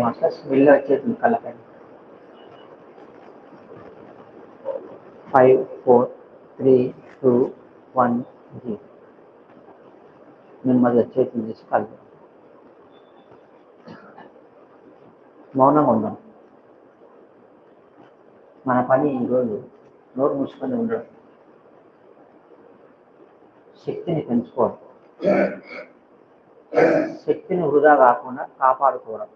Okay అట్లా smell వచ్చేసింది కళ్ళకండి five four three two one zero నెమ్మది వచ్చేసింది కళ్ళు. మౌనంగా ఉందాం. మన పని ఈరోజు నోరు మూసుకొని ఉండడం శక్తిని పెంచుకోవడం శక్తిని వృధా కాకుండా కాపాడుకోవడం.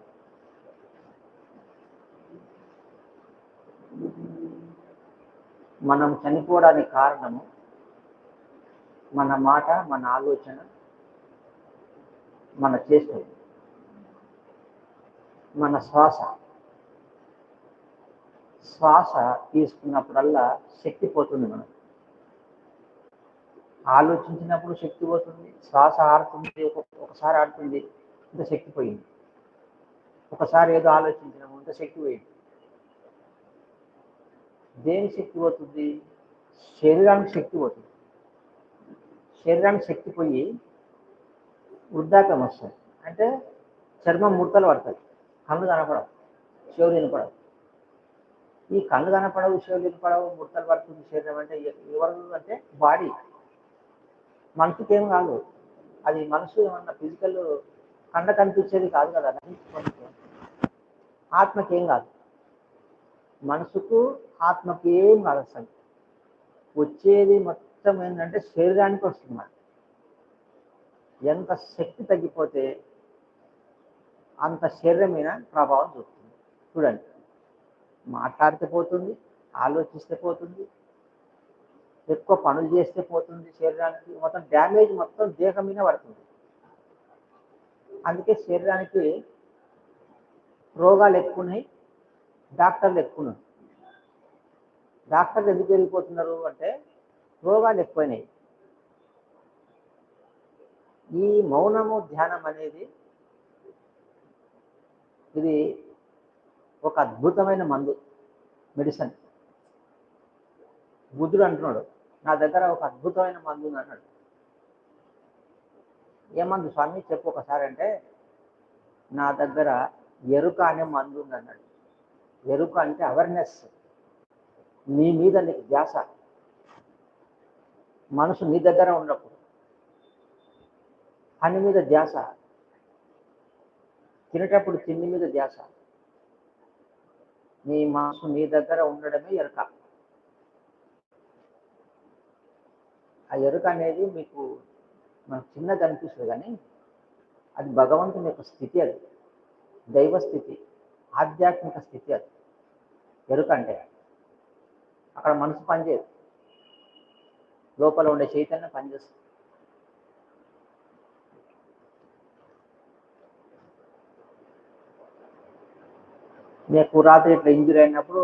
మనం చనిపోవడానికి కారణము మన మాట మన ఆలోచన మన చేష్టలు మన శ్వాస. శ్వాస తీసుకున్నప్పుడల్లా శక్తి పోతుంది మనకు. ఆలోచించినప్పుడు శక్తి పోతుంది శ్వాస ఆడుతుంది ఒకసారి ఆడుతుంది ఇంత శక్తి పోయింది. ఒకసారి ఏదో ఆలోచించినాము ఇంత శక్తి పోయింది. దేని శక్తి పోతుంది? శరీరానికి శక్తి పోతుంది. శరీరానికి శక్తి పోయి వృద్ధాకం వస్తుంది. అంటే చర్మం ముడతలు పడతాయి. కళ్ళు కనపడవు. చెవులు వినపడవు ఈ కళ్ళు కనపడవు చెవులు వినపడవు ముడతలు పడుతుంది శరీరం అంటే ఎవరు అంటే బాడీ. మనసుకి ఏం కాదు. అది మనసు ఏమన్నా ఫిజికల్ కండ కనిపించేది కాదు కదా. ఆత్మకేం కాదు. మనసుకు ఆత్మకి ఏం కాదు అసలు వచ్చేది మొత్తం ఏంటంటే శరీరానికి వస్తుంది మనకి ఎంత శక్తి తగ్గిపోతే అంత శరీరం మీద ప్రభావం చూస్తుంది చూడండి. మాట్లాడితే పోతుంది ఆలోచిస్తే పోతుంది ఎక్కువ పనులు చేస్తే పోతుంది శరీరానికి మొత్తం డ్యామేజ్ మొత్తం దేహం మీద పడుతుంది. అందుకే శరీరానికి రోగాలు ఎక్కువ ఉన్నాయి డాక్టర్లు ఎక్కువ ఉన్నారు డాక్టర్లు ఎందుకు వెళ్ళిపోతున్నారు అంటే రోగాలు ఎక్కువైనాయి. ఈ మౌనము ధ్యానం అనేది ఇది ఒక అద్భుతమైన మందు మెడిసిన్. బుద్ధుడు అంటున్నాడు నా దగ్గర ఒక అద్భుతమైన మందు ఉంది అన్నాడు ఏమందు స్వామి చెప్పు ఒకసారి అంటే నా దగ్గర ఎరుక అనే మందు ఉంది అన్నాడు ఎరుక అంటే అవేర్నెస్ నీ మీద నీకు ధ్యాస. మనసు నీ దగ్గర ఉన్నప్పుడు. పని మీద ధ్యాస. తినేటప్పుడు తిండి మీద ధ్యాస. నీ మనసు నీ దగ్గర ఉండడమే ఎరుక. ఆ ఎరుక అనేది మీకు మనకు చిన్నది అనిపిస్తుంది కానీ అది భగవంతుని యొక్క స్థితి అది. దైవ స్థితి. ఆధ్యాత్మిక స్థితి అది. ఎరుక అంటే అక్కడ మనసు పనిచేయదు. లోపల ఉండే చైతన్యం పనిచేస్తుంది. మీకు రాత్రి ఇట్లా ఇంజురీ అయినప్పుడు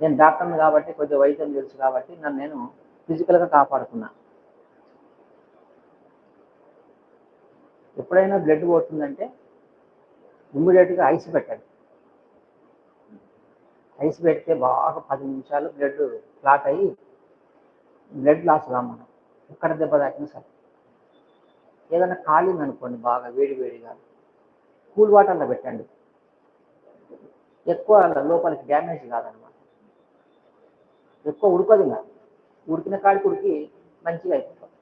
నేను డాక్టర్ని కాబట్టి కొద్దిగా వైద్యం తెలుసు కాబట్టి నన్ను నేను ఫిజికల్గా కాపాడుకున్నా. ఎప్పుడైనా బ్లడ్ పోతుందంటే ఇమ్మీడియట్గా ఐస్ పెట్టండి. ఐస్ పెడితే బాగా పది నిమిషాలు బ్లడ్ క్లాట్ అయ్యి బ్లడ్ లాస్ రా మనం. ఎక్కడ దెబ్బ తాకినా సరే. ఏదైనా కాలింది అనుకోండి బాగా వేడి వేడిగా. కూల్ వాటర్లో పెట్టండి. ఎక్కువ లోపలికి డ్యామేజ్ కాదనమాట. ఎక్కువ ఉడకదు కాదు ఉడికిన కాడికి ఉడికి మంచిగా అయిపోతుంది.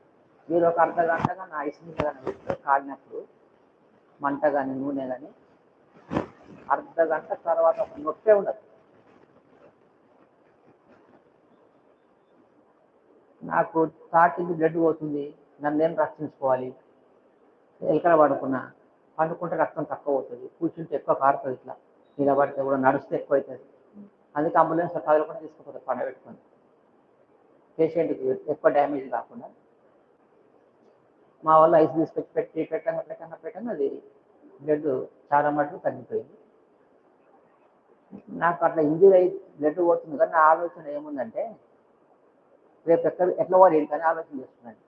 మీరు ఒక అర్ధ గంటగా నా ఐస్ మీద కానీ మంట కానీ నూనె కానీ అర్ధ గంట తర్వాత ఒక నొప్పే ఉండదు. నాకు తాకింది బ్లడ్ పోతుంది నన్ను నేను రక్షించుకోవాలి? ఎలకల పడుకున్నా పండుకుంటే రక్తం తక్కువ అవుతుంది కూర్చుంటే ఎక్కువ కారుతుంది ఇట్లా. నిలబడితే కూడా నడిస్తే ఎక్కువ అవుతుంది. అందుకే అంబులెన్స్ కదలకుండా తీసుకుపోతారు పండబెట్టుకొని పేషెంట్కి ఎక్కువ డ్యామేజ్ కాకుండా. మా వల్ల ఐస్ తీసుకొచ్చి పెట్టి పెట్టాను పెట్టంగా పెట్టాను అది బ్లడ్ చాలా మటుకు తగ్గిపోయింది. నాకు అట్లా ఇంజూరీ అయి బ్లడ్ పోతుంది. కానీ నా ఆలోచన ఏముందంటే రేపు ఎక్కడ ఎట్లా వాడు ఏంటని ఆలోచన చేస్తున్నాను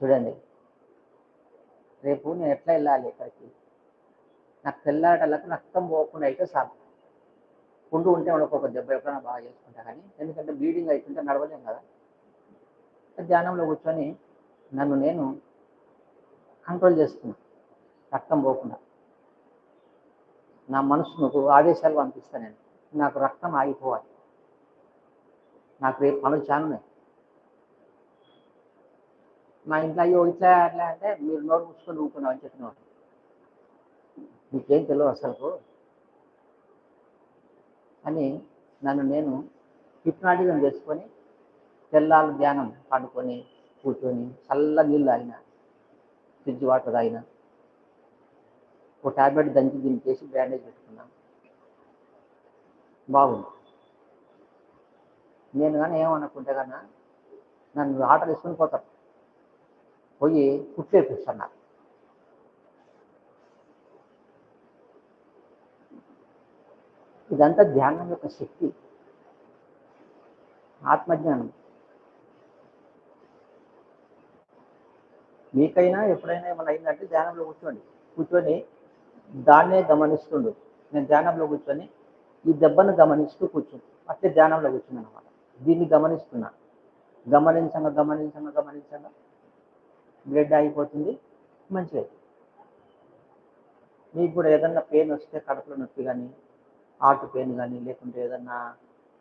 చూడండి. రేపు నేను ఎట్లా వెళ్ళాలి ఇక్కడికి? నాకు తెల్లాటలకు రక్తం పోకుండా అయితే చాలు పుండు ఉంటే ఒక్కొక్క దెబ్బ ఎప్పుడైనా బాగా చేసుకుంటా కానీ ఎందుకంటే బ్లీడింగ్ అవుతుంటే నడవలేం కదా. ధ్యానంలో కూర్చొని నన్ను నేను కంట్రోల్ చేస్తున్నా. రక్తం పోకుండా. నా మనసుకు ఆదేశాలు పంపిస్తాను నేను. నాకు రక్తం ఆగిపోవాలి. నాకు రేపు పనులు చాలా ఉన్నాయి. మా ఇంట్లో అయ్యో ఇట్లా అట్లా అంటే మీరు నోరు మూసుకొని ఊపుకున్నాం అని చెప్పిన మీకేం తెలియదు అసలు అని నన్ను నేను హిప్నాటిజం చేసుకొని తెల్లాలు ధ్యానం పండుకొని కూర్చొని చల్ల నీళ్ళు తాగిన ఫ్రిడ్జ్ వాటర్ తాగిన ఒక ట్యాబ్లెట్ దంచి దీన్ని చేసి బ్యాండేజ్ పెట్టుకున్నాను బాగుంది. నేను కానీ ఏమనుకుంటే కన్నా నన్ను ఆటలు వేసుకొని పోతారు. పోయి కుట్టేపిస్తాను నాకు ఇదంతా ధ్యానం యొక్క శక్తి. ఆత్మజ్ఞానం. మీకైనా ఎప్పుడైనా ఏమైనా అయిందంటే ధ్యానంలో కూర్చోండి. కూర్చొని దాన్నే గమనిస్తుండు. నేను ధ్యానంలో కూర్చొని ఈ దెబ్బను గమనిస్తూ కూర్చుని అట్లే ధ్యానంలో కూర్చున్నాను అనమాట దీన్ని గమనిస్తున్నా. గమనించంగా గమనించంగా గమనించంగా. బ్లడ్ ఆగిపోతుంది. మంచిది. మీకు కూడా ఏదన్నా పెయిన్ వస్తే కడుపులో నొప్పి కానీ హార్ట్ పెయిన్ కానీ లేకుంటే ఏదన్నా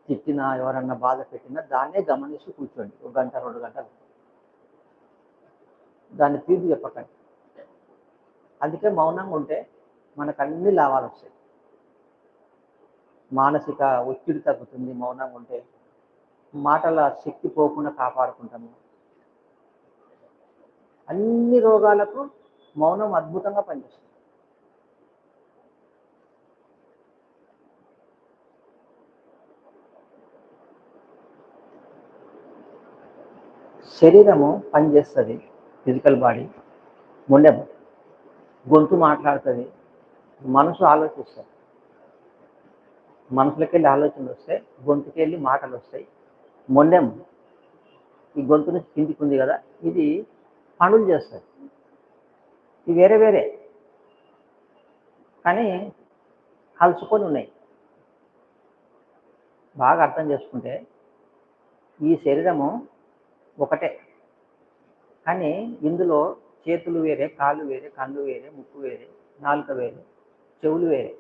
తిట్టినా ఎవరన్నా బాధ పెట్టినా దాన్నే గమనిస్తూ కూర్చోండి. ఒక గంట రెండు గంటలు. దాన్ని తీర్పు చెప్పకండి. అందుకే మౌనంగా ఉంటే మనకు అన్ని లాభాలు వస్తాయి. మానసిక ఒత్తిడి తగ్గుతుంది. మౌనంగా ఉంటే మాటల శక్తి పోకుండా కాపాడుకుంటాము. అన్ని రోగాలకు మౌనం అద్భుతంగా పనిచేస్తుంది. శరీరము పనిచేస్తుంది ఫిజికల్ బాడీ మొండెం గొంతు మాట్లాడుతుంది మనసు ఆలోచిస్తుంది. మనసులకెళ్ళి వెళ్ళి ఆలోచనలు వస్తాయి గొంతుకి వెళ్ళి మాటలు వస్తాయి. మొండెం ఈ గొంతు నుంచి కిందికి ఉంది కదా ఇది పనులు చేస్తుంది. ఇది వేరే వేరే కానీ కలుసుకొని ఉన్నాయి. బాగా అర్థం చేసుకుంటే ఈ శరీరము ఒకటే కానీ ఇందులో చేతులు వేరే కాళ్ళు వేరే కళ్ళు వేరే ముక్కు వేరే నాలుక వేరే చెవులు వేరే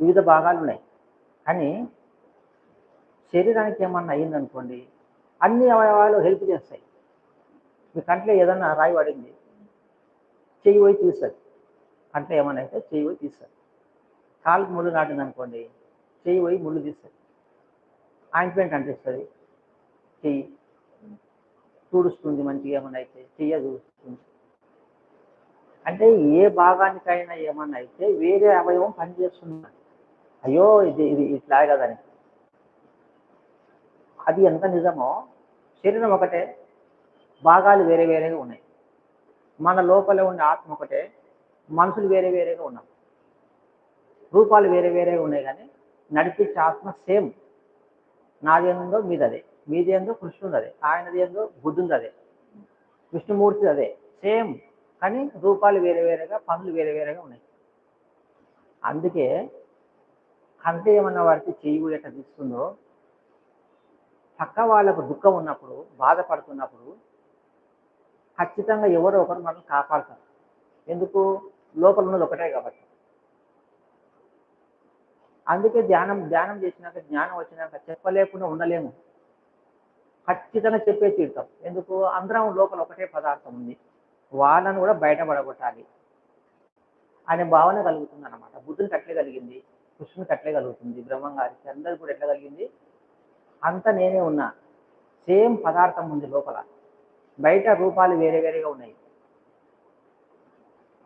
వివిధ భాగాలు ఉన్నాయి. కానీ శరీరానికి ఏమన్నా అయిందనుకోండి అన్ని అవయవాలు హెల్ప్ చేస్తాయి. మీ కంట్లో ఏదన్నా రాయి పడింది చెయ్యి పోయి తీస్తుంది కంట్లో ఏమన్నా అయితే చెయ్యి పోయి తీస్తుంది కాలుకి ముళ్ళు నాటింది అనుకోండి చెయ్యి పోయి ముళ్ళు తీస్తుంది ఆయింట్మెంట్ అంటిస్తుంది చెయ్యి. తుడుస్తుంది మంచిగా ఏమన్నా అయితే చెయ్య చూడుస్తుంది అంటే ఏ భాగానికైనా ఏమన్నా అయితే వేరే అవయవం పనిచేస్తుంది. అయ్యో ఇది ఇది ఇట్లా కదని అది ఎంత నిజమో శరీరం ఒకటే భాగాలు వేరే వేరేగా ఉన్నాయి. మన లోపల ఉండే ఆత్మ ఒకటే మనుషులు వేరే వేరేగా ఉన్నాం రూపాలు వేరే వేరేగా ఉన్నాయి కానీ నడిపించే ఆత్మ సేమ్. నాది ఏందో మీది అదే. మీది ఏందో కృష్ణుడు అదే. ఆయనది ఏందో బుద్ధుంది అదే. విష్ణుమూర్తి అదే. సేమ్. కానీ రూపాలు వేరే వేరేగా పనులు వేరే వేరేగా ఉన్నాయి. అందుకే కంటే ఏమన్నా వాడికి చెయ్యి కూడా ఎట్లా తీస్తుందో పక్క వాళ్ళకు దుఃఖం ఉన్నప్పుడు బాధపడుతున్నప్పుడు ఖచ్చితంగా ఎవరో ఒకరు మనల్ని కాపాడుతారు. ఎందుకు? లోపల ఉన్నది ఒకటే కాబట్టి. అందుకే ధ్యానం ధ్యానం చేసినాక జ్ఞానం వచ్చినాక చెప్పలేకుండా ఉండలేము. ఖచ్చితంగా చెప్పే తీరుతాం. ఎందుకు? అందరం లోపల ఒకటే పదార్థం ఉంది. వాళ్ళను కూడా బయటపడగొట్టాలి. అనే భావన కలుగుతుంది అనమాట బుద్ధుని కట్లే కలిగింది కృష్ణుని కట్లే కలుగుతుంది బ్రహ్మంగారికి అందరికి కూడా ఎట్లా కలిగింది? అంత నేనే ఉన్నా. సేమ్ పదార్థం ఉంది లోపల. బయట రూపాలు వేరే వేరేగా ఉన్నాయి.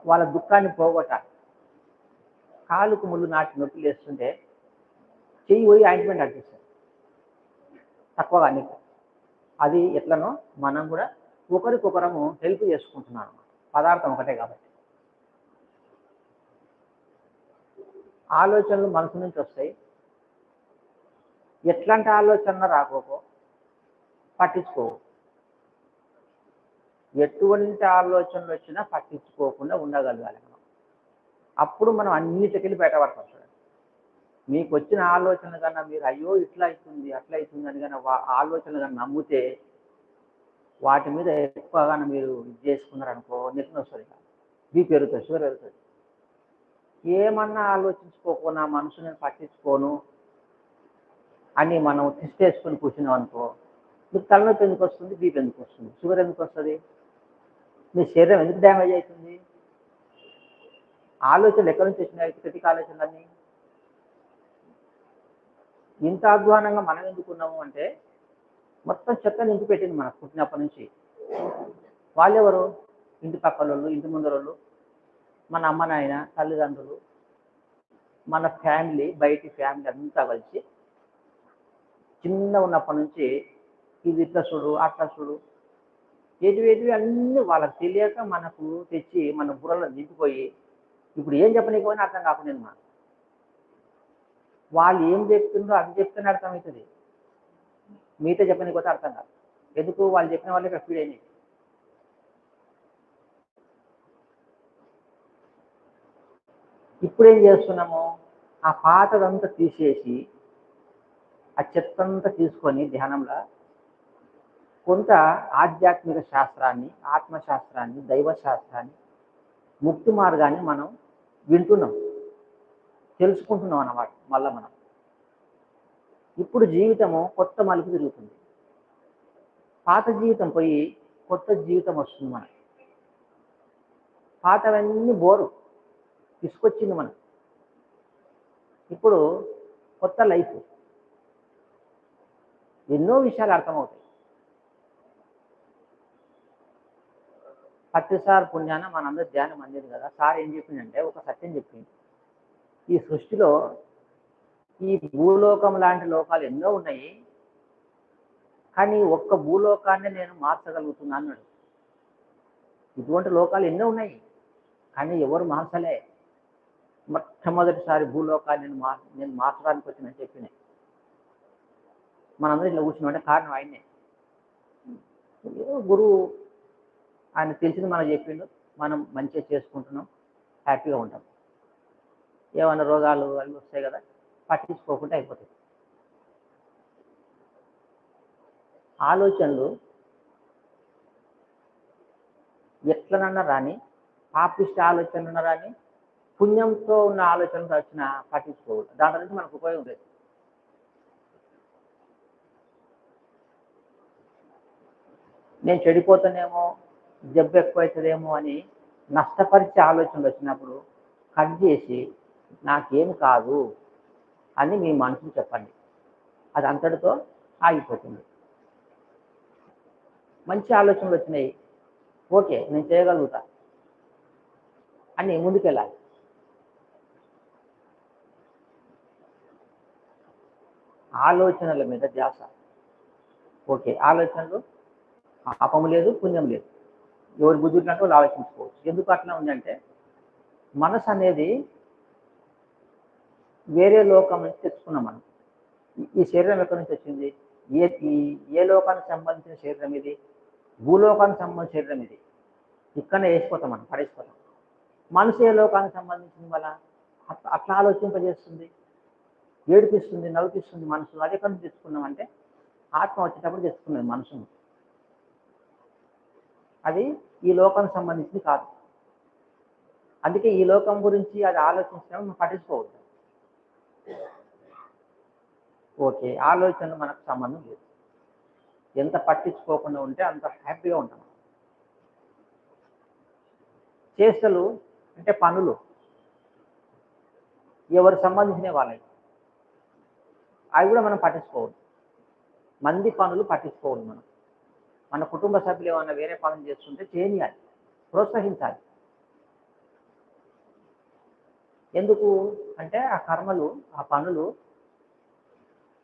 వాళ్ళ దుఃఖాన్ని పోగొట్టాలి కాలుకు ముళ్ళు నాటి నొప్పులు వేస్తుంటే చెయ్యి పోయి ఆయింట్మెంట్ అనిపిస్తుంది తక్కువగా అన్ని అది ఎట్లనో మనం కూడా ఒకరికొకరము హెల్ప్ చేసుకుంటున్నాం పదార్థం ఒకటే కాబట్టి. ఆలోచనలు మనసు నుంచి వస్తాయి. ఎట్లాంటి ఆలోచన రాకపో? పట్టించుకో. ఎటువంటి ఆలోచనలు వచ్చినా పట్టించుకోకుండా ఉండగలగాలి మనం. అప్పుడు మనం అన్నిటికెళ్ళి బయటపడతాం చూడండి. మీకు వచ్చిన ఆలోచన కన్నా మీరు అయ్యో ఇట్లా అవుతుంది అట్లా అవుతుంది అని కానీ ఆలోచన కానీ నమ్మితే వాటి మీద ఎక్కువగా మీరు ఇది చేసుకున్నారనుకో నెత్తిన వస్తుంది బీపీ పెరుగుతుంది షుగర్ పెరుగుతుంది ఏమన్నా ఆలోచించుకోకుండా మనసు నేను పట్టించుకోను అని మనం తిష్టేసుకొని కూర్చున్నాం అనుకో మీకు తలనొప్పి ఎందుకు వస్తుంది? బీపీ ఎందుకు వస్తుంది? షుగర్ ఎందుకు వస్తుంది? మీ శరీరం ఎందుకు డ్యామేజ్ అవుతుంది? ఆలోచనలు ఎక్కడి నుంచి వచ్చినాయి? క్రిటిక్ ఆలోచనలన్నీ? ఇంత అధ్వానంగా మనం ఎందుకున్నాము అంటే మొత్తం చెత్త నింపి పెట్టింది మనకు పుట్టినప్పటి నుంచి. వాళ్ళెవరు ఇంటి పక్కల వాళ్ళు ఇంటి ముందర వాళ్ళు మన అమ్మ నాయన తల్లిదండ్రులు మన ఫ్యామిలీ బయటి ఫ్యామిలీ అంతా కలిసి చిన్న ఉన్నప్పటి నుంచి ఇది ఇట్లా చూడు అట్లా చూడు. ఎటువి ఎటువి అన్నీ వాళ్ళకి తెలియక మనకు తెచ్చి మన బుర్రలో నింపిపోయి ఇప్పుడు ఏం చెప్పనీకపోయినా అర్థం కాకుండా మా వాళ్ళు ఏం చెప్తుందో అది చెప్తేనే అర్థమవుతుంది. మీతో చెప్పనీకపోతే అర్థం కాదు. ఎందుకు వాళ్ళు చెప్పిన వాళ్ళే ఇక్కడ ఫీడ్ అయినాయి. ఇప్పుడు ఏం చేస్తున్నాము ఆ పాతదంతా తీసేసి ఆ చెత్తంతా తీసుకొని ధ్యానంలో కొంత ఆధ్యాత్మిక శాస్త్రాన్ని ఆత్మశాస్త్రాన్ని దైవ శాస్త్రాన్ని ముక్తి మార్గాన్ని మనం వింటున్నాం. తెలుసుకుంటున్నాం అన్నమాట మళ్ళీ మనం. ఇప్పుడు జీవితము కొత్త మలుపు తిరుగుతుంది. పాత జీవితం పోయి కొత్త జీవితం వస్తుంది మనకి. పాతవన్నీ బోరు. తీసుకొచ్చింది మనం. ఇప్పుడు కొత్త లైఫ్. ఎన్నో విషయాలు అర్థమవుతాయి. సార్ పుణ్యాన మనందరూ ధ్యానం అందేది కదా. సార్ ఏం చెప్పిందంటే ఒక సత్యం చెప్పింది. ఈ సృష్టిలో ఈ భూలోకం లాంటి లోకాలు ఎన్నో ఉన్నాయి. కానీ ఒక్క భూలోకాన్ని నేను మార్చగలుగుతున్నా అన్నాడు. ఇటువంటి లోకాలు ఎన్నో ఉన్నాయి. కానీ ఎవరు మార్చలే. మొట్టమొదటిసారి భూలోకాన్ని నేను మార్ నేను మార్చడానికి వచ్చినని చెప్పినాయి. మనందరూ ఇట్లా కూర్చున్నామంటే కారణం ఆయనే గురువు ఆయన తెలిసింది మనం చెప్పిండు మనం మంచిగా చేసుకుంటున్నాం హ్యాపీగా ఉంటాం. ఏమైనా రోగాలు అవి వస్తాయి కదా పట్టించుకోకుండా అయిపోతాయి. ఆలోచనలు ఎట్లనన్నా రాని పాపిష్ట ఆలోచనలు రాని పుణ్యంతో ఉన్న ఆలోచనలు వచ్చిన పట్టించుకోకూడదు. దాంట్లో నుంచి మనకు ఉపయోగం లేదు. నేను చెడిపోతానేమో జబ్బు ఎక్కువవుతుందేమో అని నష్టపరిచే ఆలోచనలు వచ్చినప్పుడు కట్ చేసి నాకేం కాదు అని మీ మనసుకు చెప్పండి. అది అంతటితో ఆగిపోతుంది. మంచి ఆలోచనలు వచ్చినాయి. ఓకే నేను చేయగలుగుతా అని ముందుకెళ్ళాలి. ఆలోచనల మీద ధ్యాస. ఓకే ఆలోచనలు పాపము లేదు పుణ్యం లేదు. ఎవరు బుద్ధింటే వాళ్ళు ఆలోచించుకోవచ్చు. ఎందుకు అట్లా ఉందంటే మనసు అనేది వేరే లోకం నుంచి తెచ్చుకున్నాం మనం. ఈ- శరీరం ఎక్కడి నుంచి వచ్చింది? ఏ ఏ లోకానికి సంబంధించిన శరీరం ఇది? భూలోకానికి సంబంధించిన శరీరం ఇది. ఇక్కడనే వేసిపోతాం మనం పడేసిపోతాం. మనసు ఏ లోకానికి సంబంధించిన వల్ల అట్లా అట్లా ఆలోచింపజేస్తుంది. ఏడిపిస్తుంది నవ్వుపిస్తుంది మనసు. అది ఎక్కడి నుంచి తెచ్చుకున్నాం అంటే ఆత్మ వచ్చేటప్పుడు తెచ్చుకున్నది మనసును. అది ఈ లోకానికి సంబంధించింది కాదు. అందుకే ఈ లోకం గురించి అది ఆలోచించడం మనం పట్టించుకోవద్దు. ఓకే ఆలోచన మనకు సంబంధం లేదు. ఎంత పట్టించుకోకుండా ఉంటే అంత హ్యాపీగా ఉంటాం. చేష్టలు అంటే పనులు. ఎవరు సంబంధించిన వాళ్ళకి అవి కూడా మనం పట్టించుకోవద్దు. మంది పనులు పట్టించుకోవద్దు మనం. మన కుటుంబ సభ్యులు ఏమన్నా వేరే పనులు చేస్తుంటే చేయాలి ప్రోత్సహించాలి. ఎందుకు అంటే ఆ కర్మలు ఆ పనులు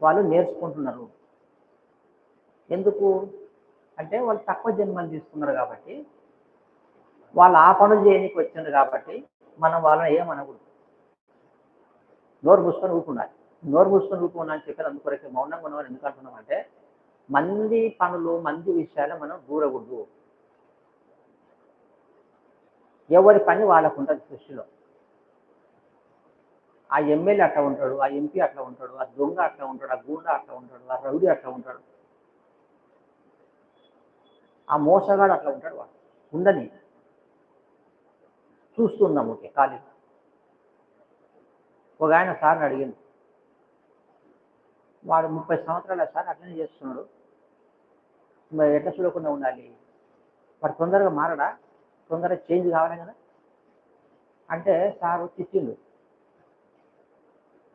వాళ్ళు నేర్చుకుంటున్నారు. ఎందుకు అంటే వాళ్ళు తక్కువ జన్మలు తీసుకున్నారు కాబట్టి వాళ్ళు ఆ పనులు చేయడానికి వచ్చిండ్రు కాబట్టి మనం వాళ్ళని ఏమనకూడదు. నోరు మూసుకొని ఊపుకున్నారు నోరు మూసుకొని ఊపుకున్నా అని చెప్పారు అందుకొరకే మౌనంగా ఉన్నవారు ఎందుకు అంటున్నాం అంటే మంది పనులు మంది విషయాలు మనం దూరకూడదు ఎవరి పని వాళ్ళకు ఉంటుంది సృష్టిలో. ఆ ఎమ్మెల్యే అట్లా ఉంటాడు ఆ ఎంపీ అట్లా ఉంటాడు ఆ దొంగ అట్లా ఉంటాడు ఆ గూండా అట్లా ఉంటాడు ఆ రౌడీ అట్లా ఉంటాడు. ఆ మోసగాడు అట్లా ఉంటాడు వాడు. ఉండని. చూస్తున్నాం ఓకే ఖాళీ. ఒక ఆయన సార్ని అడిగింది. వాడు ముప్పై సంవత్సరాల సార్ అట్లనే చేస్తున్నాడు. మరి ఎట్లా చూడకుండా ఉండాలి. వాడు తొందరగా మారడా? తొందరగా చేంజ్ కావాలి కదా? అంటే సారు తిట్టిండు.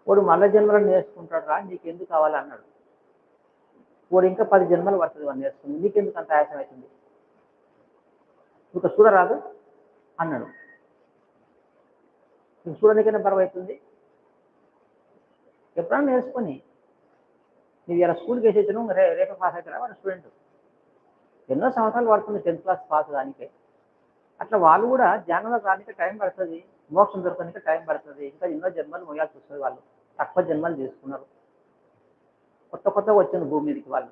వాడు మల్ల జన్మలను నేర్చుకుంటాడు రా నీకు ఎందుకు కావాలి? అన్నాడు. వాడు ఇంకా పది జన్మలు పడుతుంది వాడు నేర్చుకుంది. నీకెందుకు అంత ఆయాసం అవుతుంది? ఇంకా చూడరాదు అన్నాడు. నువ్వు చూడడానికైనా బరువు అవుతుంది ఎప్పుడైనా నేర్చుకొని నువ్వు ఇలా స్కూల్కి వేసి రే రేపే పాస్ అవుతారా వాడు స్టూడెంట్? ఎన్నో సంవత్సరాలు పడుతుంది టెన్త్ క్లాస్ పాస్ దానికే. అట్లా వాళ్ళు కూడా జ్ఞానంలో రానికి టైం పడుతుంది మోక్షం దొరకడానికి టైం పడుతుంది. ఇంకా ఎన్నో జన్మలు మోయాల్సి వస్తుంది వాళ్ళు. తక్కువ జన్మలు తీసుకున్నారు కొత్త కొత్తగా వచ్చింది భూమి మీదకి వాళ్ళు.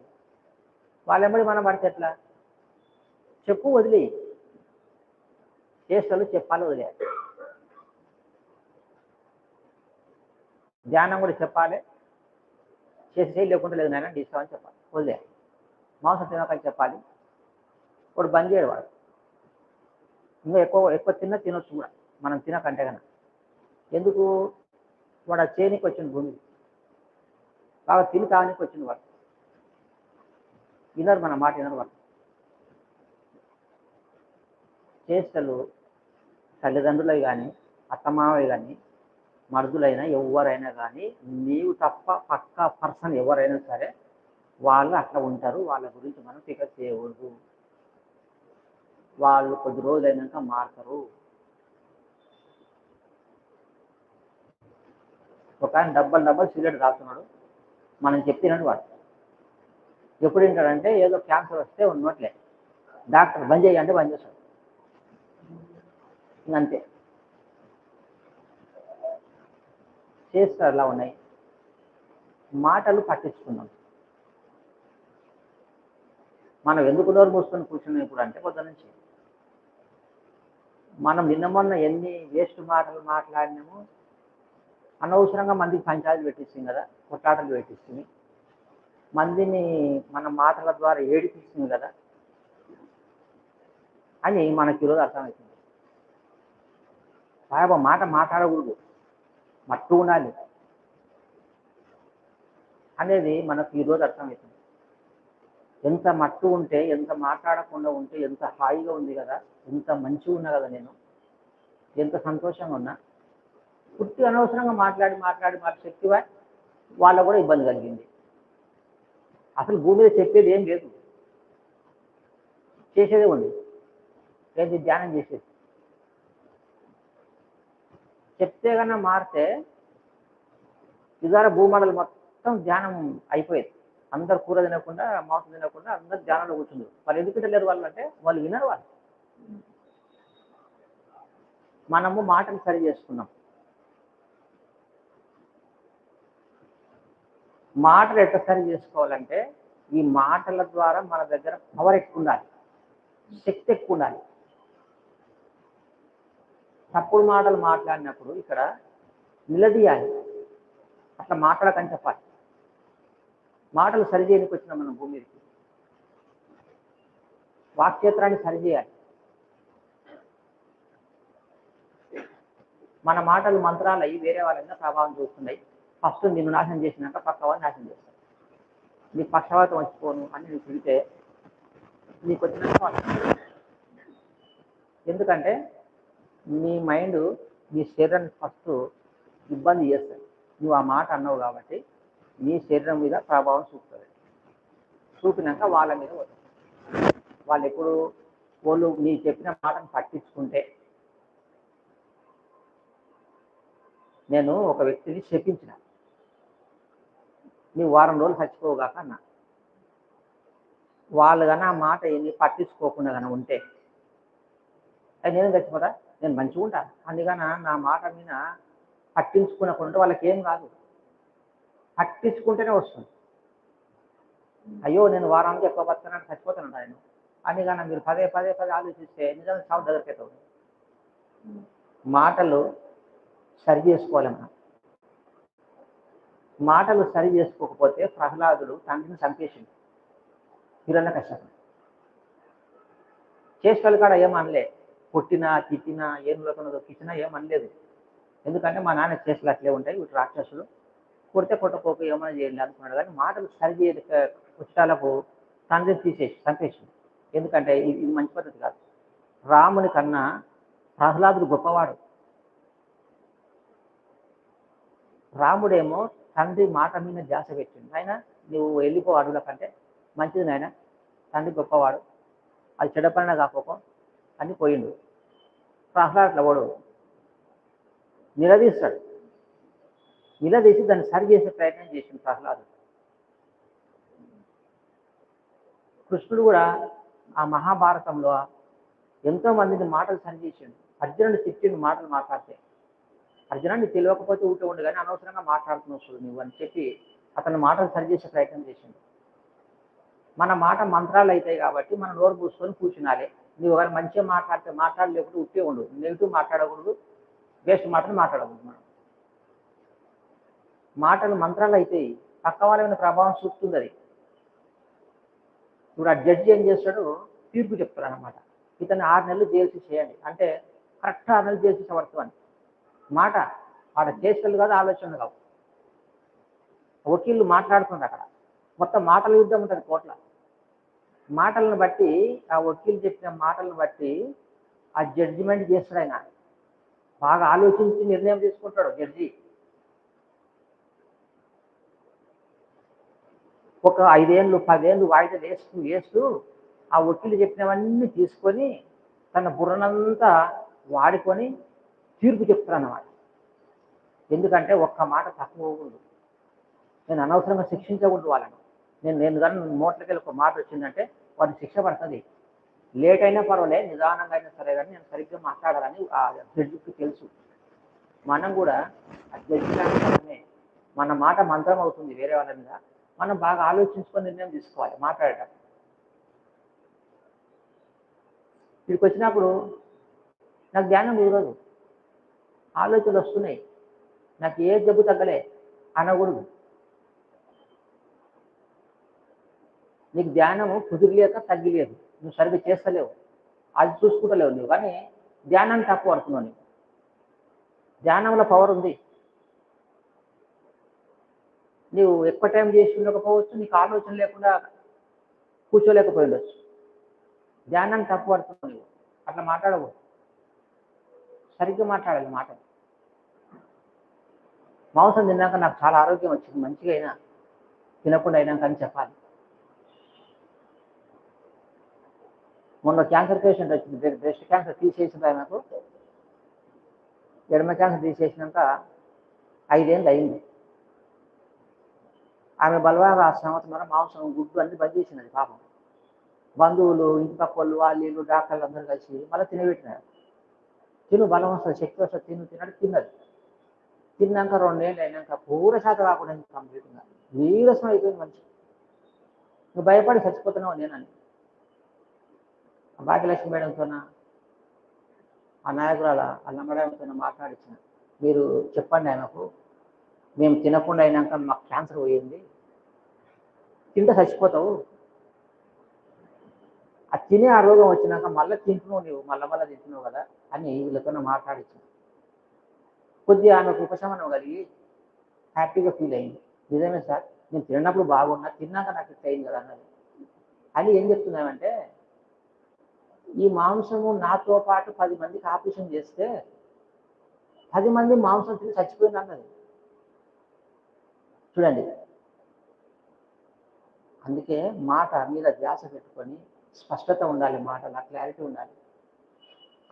వాళ్ళెంబడి మనం పడితే ఎట్లా? చెప్పు వదిలే. చేష్టలు చెప్పాలి వదిలే. ధ్యానం కూడా చెప్పాలి. చేసి లేకుండా లేదు నాయన తీసుకోమని చెప్పాలి. వదిలే. మాంసం తినకని చెప్పాలి. వాడు బంద్ చేయడు వాడు. ఇంకా ఎక్కువ ఎక్కువ తిన్న తినొచ్చు కూడా. మనం తినకంటే కన్నా. ఎందుకు? వాడు ఆ చేనికి వచ్చింది భూమి. బాగా తిని తాగనికి వచ్చింది వాడు. వినరు మన మాట వినరు వాళ్ళు చేష్టలు తల్లిదండ్రులవి కానీ అత్తమావవి కానీ మరుదులైనా ఎవరైనా కానీ నీవు తప్ప పక్క పర్సన్ ఎవరైనా సరే వాళ్ళు అట్లా ఉంటారు. వాళ్ళ గురించి మనం ఫికర్ చేయకూడదు. వాళ్ళు కొద్ది రోజులైనాక మారుతారు. ఒక ఆయన డబ్బల్ డబ్బలు సిగరెట్ రాస్తున్నాడు మనం చెప్పినట్టు వాడు. ఎప్పుడు వింటాడంటే ఏదో క్యాన్సర్ వస్తే ఉన్నట్లే. డాక్టర్ బంద్ చేయంటే బంద్ చేస్తాడు. అంతే చేస్తారు అలా ఉన్నాయి. మాటలు పట్టించుకున్నాం. మనం ఎందుకు నోరు మూసుకొని కూర్చున్నాం ఇప్పుడు అంటే పొద్దు నుంచి మనం నిన్న మొన్న ఎన్ని వేస్ట్ మాటలు మాట్లాడినామో అనవసరంగా మందికి పంచాయతీలు పెట్టిస్తుంది కదా కొట్లాటలు పెట్టిస్తుంది మందిని మన మాటల ద్వారా ఏడిపిస్తుంది కదా. అని మనకి ఈరోజు అర్థమవుతుంది. బాబా మాట మాట్లాడకూడదు. మట్టు ఉండాలి. అనేది మనకు ఈరోజు అర్థమవుతుంది. ఎంత మట్టు ఉంటే ఎంత మాట్లాడకుండా ఉంటే ఎంత హాయిగా ఉంది కదా ఎంత మంచిగా ఉన్నా కదా నేను. ఎంత సంతోషంగా ఉన్నా. పుట్టి అనవసరంగా మాట్లాడి మాట్లాడి మాకు శక్తివా వాళ్ళకు కూడా ఇబ్బంది కలిగింది. అసలు భూమి మీద చెప్పేది ఏం లేదు. చేసేదే ఉంది. లేదు ధ్యానం చేసేది. చెప్తే కన్నా మారితే ఇదార భూమండలు మొత్తం ధ్యానం అయిపోయేది. అందరు కూర తినకుండా మాంసం తినకుండా అందరు ధ్యానంలో కూర్చుంది వాళ్ళు ఎందుకు తెలియదు వాళ్ళు అంటే వాళ్ళు వినరు వాళ్ళు. మనము మాటలు సరి చేసుకున్నాం. మాటలు ఎట్లా సరి చేసుకోవాలంటే ఈ మాటల ద్వారా మన దగ్గర పవర్ ఎక్కువ ఉండాలి. శక్తి ఎక్కువ ఉండాలి. తప్పుడు మాటలు మాట్లాడినప్పుడు ఇక్కడ నిలదీయాలి. అట్లా మాట్లాడకని చెప్పాలి. మాటలు సరిచేయడానికి వచ్చిన మనం భూమికి. వాక్యేత్రాన్ని సరిచేయాలి మన మాటలు మంత్రాలు అయ్యి వేరే వాళ్ళ మీద ప్రభావం చూస్తున్నాయి. ఫస్ట్ నిన్ను నాశనం చేసినాక పక్క వాళ్ళని నాశనం చేస్తాను నీకు పక్షవాతం వచ్చిపోను అని నువ్వు తిరిగితే నీకు వచ్చిన ఎందుకంటే నీ మైండ్ నీ శరీరాన్ని ఫస్ట్ ఇబ్బంది చేస్తుంది. నువ్వు ఆ మాట అన్నావు కాబట్టి నీ శరీరం మీద ప్రభావం చూపుతుంది. చూపినాక వాళ్ళ మీద వస్తుంది. వాళ్ళు ఎప్పుడు వాళ్ళు నీ చెప్పిన మాటను పట్టించుకుంటే నేను ఒక వ్యక్తిని చెప్పించిన నీ వారం రోజులు చచ్చిపోగాక అన్నా. వాళ్ళు కానీ ఆ మాట ఎన్ని పట్టించుకోకుండా కానీ ఉంటే. అది నేను చచ్చిపోతా? నేను మంచిగా ఉంటాను అందుకని నా మాట మీద పట్టించుకున్నప్పుడు ఉంటే వాళ్ళకి ఏం కాదు. పట్టించుకుంటేనే వస్తుంది. అయ్యో నేను వారానికి ఎక్కువ బతున్నాను చచ్చిపోతున్నాను ఆయన అందుకని మీరు పదే పదే పదే ఆలోచిస్తే నిజంగా చావు దగ్గరికి అవుతుంది మాటలు సరి చేసుకోవాలి మాటలు సరి చేసుకోకపోతే ప్రహ్లాదుడు తండ్రిని చంపేసింది హిరణ్య కష్టం చేష్టలు కాడ ఏమనలే. పుట్టినా తిట్టినా ఏం లోకంలో దొక్కించినా ఏమనలేదు. ఎందుకంటే మా నాన్న చేష్టలు అట్లే ఉంటాయి వీటి రాక్షసులు కొడితే కొట్టకోక ఏమైనా చేయాలి అనుకున్నాడు. కానీ మాటలు సరి చేయ పుష్టాలకు తండ్రిని తీసేసి చంపేసింది ఎందుకంటే ఇది మంచి పద్ధతి కాదు. రాముని కన్నా ప్రహ్లాదుడు గొప్పవాడు. రాముడేమో తండ్రి మాట మీద ధ్యాస పెట్టింది ఆయన నువ్వు వెళ్ళిపో అడుగుల కంటే మంచిది నాయన తండ్రి గొప్పవాడు. అది చెడపడిన కాకపో అని పోయిండు. ప్రహ్లాదుల వాడు నిలదీస్తాడు. నిలదీసి దాన్ని సరి చేసే ప్రయత్నం చేసింది ప్రహ్లాదు కృష్ణుడు కూడా ఆ మహాభారతంలో ఎంతో మందిని మాటలు సరి చేసిండు. అర్జునుడు తిట్టిండు మాటలు అర్జున అర్జునాన్ని తెలియకపోతే ఊటే ఉండు కానీ అనవసరంగా మాట్లాడుతున్నావు చూడు నువ్వు అని చెప్పి అతని మాటలు సరిచేసే ప్రయత్నం చేసిండు. మన మాట మంత్రాలు అవుతాయి కాబట్టి మనం నోరు పూసుకొని కూర్చునాలి. నువ్వు ఒకవేళ మంచిగా మాట్లాడితే మాట్లాడలేకుండా ఉట్టే ఉండు. నెగిటివ్ మాట్లాడకూడదు వేస్ట్ మాటలు మాట్లాడకూడదు మనం. మాటలు మంత్రాలు అవుతాయి. పక్క వాళ్ళ ప్రభావం చూస్తుంది అది ఇప్పుడు ఆ జడ్జి ఏం చేస్తాడు? తీర్పు చెప్తాడు అనమాట ఇతను ఆరు నెలలు జైలు చేయండి. అంటే కరెక్ట్ ఆరు నెలలు జైలు శిక్ష పడుతుంది మాట. ఆడ చేష్టలు కాదు ఆలోచనలు కావు. వకీళ్ళు మాట్లాడుతున్నారు అక్కడ. మొత్తం మాటల యుద్ధం ఉంటుంది కోట్ల. మాటలను బట్టి ఆ వకీలు చెప్పిన మాటలను బట్టి ఆ జడ్జిమెంట్ చేస్తాడు ఆయన. బాగా ఆలోచించి నిర్ణయం తీసుకుంటాడు జడ్జి. ఒక ఐదేళ్ళు పదేళ్ళు వాయిదా వేస్తూ వేస్తూ ఆ వకీలు చెప్పినవన్నీ తీసుకొని తన బుర్రనంతా వాడుకొని తీర్పు చెప్తాను అన్నమాట ఎందుకంటే ఒక్క మాట తక్కువ నేను అనవసరంగా శిక్షించకూడదు వాళ్ళని. నేను నేను కానీ నోట్లకి ఒక మాట వచ్చిందంటే వాడిని శిక్ష పడుతుంది. లేట్ అయినా పర్వాలేదు నిదానంగా అయినా సరే కానీ నేను సరిగ్గా మాట్లాడాలని ఆ జడ్జికి తెలుసు. మనం కూడా ఆ జడ్జి మన మాట మంత్రం అవుతుంది వేరే వాళ్ళ మీద. మనం బాగా ఆలోచించుకొని నిర్ణయం తీసుకోవాలి మాట్లాడేటప్పుడు ఇక్కడికి వచ్చినప్పుడు నాకు ధ్యానం కుదరదు. ఆలోచనలు వస్తున్నాయి. నాకు ఏ జబ్బు తగ్గలే అనకూడదు. నీకు ధ్యానము కుదిరలేక తగ్గిలేదు. నువ్వు సరిగ్గా చేస్తలేవు. అది చూసుకుంటలేవు నువ్వు. కానీ ధ్యానాన్ని తక్కువ పడుతున్నావు నీవు ధ్యానంలో పవర్ ఉంది. నీవు ఎక్కువ టైం చేసి ఉండకపోవచ్చు నీకు ఆలోచన లేకుండా కూర్చోలేకపోయి ఉండొచ్చు. ధ్యానాన్ని తప్పు పడుతున్నావు నువ్వు. అట్లా మాట్లాడకూడదు. సరిగ్గా మాట్లాడాలి మాట మాంసం తిన్నాక నాకు చాలా ఆరోగ్యం వచ్చింది. మంచిగా అయినా తినకుండా అయినాక అని చెప్పాలి. మొన్న క్యాన్సర్ పేషెంట్ వచ్చింది. బ్రెస్ట్ క్యాన్సర్ తీసేసింది ఆయనకు ఎడమ క్యాన్సర్ తీసేసినాక ఐదేళ్ళు అయింది. ఆమె బలవాగా ఆ సంవత్సరం మాంసం గుడ్డు అన్ని బంద్ చేసినది పాపం. బంధువులు ఇంటి పక్క వాళ్ళు వాళ్ళు డాక్టర్లు అందరూ కలిసి మళ్ళీ తినబెట్టినారు. తిను బలం వస్తుంది శక్తి వస్తుంది తిను తినడు తిన్నది. తిన్నాక రెండేళ్ళు అయినాక పూర శాతం కాకుండా కంప్లీట్గా నీరసం అయిపోయింది మనిషి. నువ్వు భయపడి చచ్చిపోతున్నావు నేనని భాగ్యలక్ష్మి మేడంతో ఆ నాయకురాల ఆ నమ్మడంతో మాట్లాడించిన మీరు చెప్పండి ఆయనకు. మేము తినకుండా అయినాక మాకు క్యాన్సర్ పోయింది. తింటే చచ్చిపోతావు. ఆ తినే ఆ రోగం వచ్చినాక మళ్ళీ తింటున్నావు నువ్వు మళ్ళీ మళ్ళీ తింటున్నావు కదా. అని వీళ్ళతో మాట్లాడించింది కొద్దిగా ఆమెకు ఉపశమనం కలిగి హ్యాపీగా ఫీల్ అయింది. నిజమే సార్ నేను తిన్నప్పుడు బాగున్నా తిన్నాక నాకు ఇట్లా అయింది కదా అన్నది. అని ఏం చెప్తున్నామంటే ఈ మాంసము నాతో పాటు పది మందికి ఆపరేషన్ చేస్తే పది మంది మాంసం తిని చచ్చిపోయింది అన్నది. చూడండి. అందుకే మాట మీద ధ్యాస పెట్టుకొని స్పష్టత ఉండాలి మాటల క్లారిటీ ఉండాలి.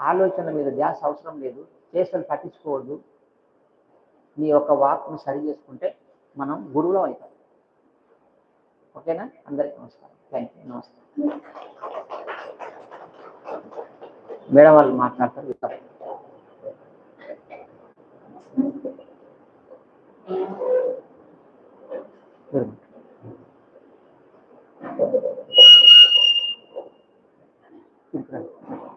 ఆలోచన మీద ధ్యాస అవసరం లేదు చేష్టలు పట్టించుకోవద్దు. మీ యొక్క వాక్ను సరి చేసుకుంటే మనం గురువులం అవుతాం. ఓకేనా? అందరికీ నమస్కారం. థ్యాంక్ యూ నమస్కారం. మేడం వాళ్ళు మాట్లాడతారు వింటారు ఇప్పుడు